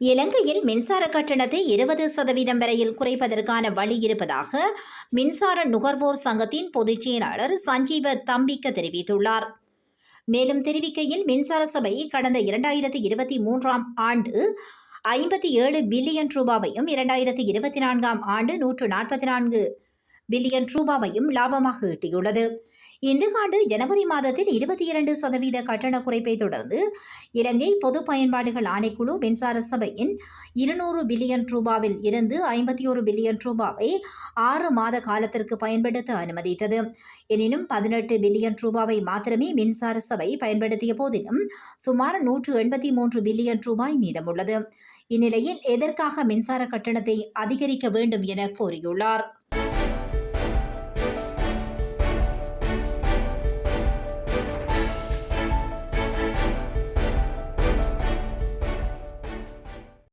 இலங்கையில் மின்சார கட்டணத்தை இருபது சதவீதம் வரையில் குறைப்பதற்கான வழி இருப்பதாக மின்சார நுகர்வோர் சங்கத்தின் பொதுச் செயலாளர் சஞ்சீவ தம்பிக்க தெரிவித்துள்ளார். மேலும் தெரிவிக்கையில் மின்சார சபை கடந்த இரண்டாயிரத்தி இருபத்தி மூன்றாம் ஆண்டு ஐம்பத்தி ஏழு பில்லியன் ரூபாவையும் இரண்டாயிரத்தி இருபத்தி நான்காம் ஆண்டு நூற்று நாற்பத்தி நான்கு பில்லியன் ரூபாவையும் லாபமாக ஈட்டியுள்ளது. இந்த ஆண்டு ஜனவரி மாதத்தில் இருபத்தி இரண்டு சதவீத கட்டண குறைப்பை தொடர்ந்து இலங்கை பொது பயன்பாடுகள் ஆணைக்குழு மின்சார சபையின் இருநூறு பில்லியன் ரூபாவில் இருந்து ஐம்பத்தி ஒரு பில்லியன் ரூபாவை ஆறு மாத காலத்திற்கு பயன்படுத்த அனுமதித்தது. எனினும் பதினெட்டு பில்லியன் ரூபாவை மாத்திரமே மின்சார சபை பயன்படுத்திய போதிலும் சுமார் நூற்று எண்பத்தி மூன்று பில்லியன் ரூபாய் மீதமுள்ளது. இந்நிலையில் எதற்காக மின்சார கட்டணத்தை அதிகரிக்க வேண்டும் என கோரியுள்ளார்.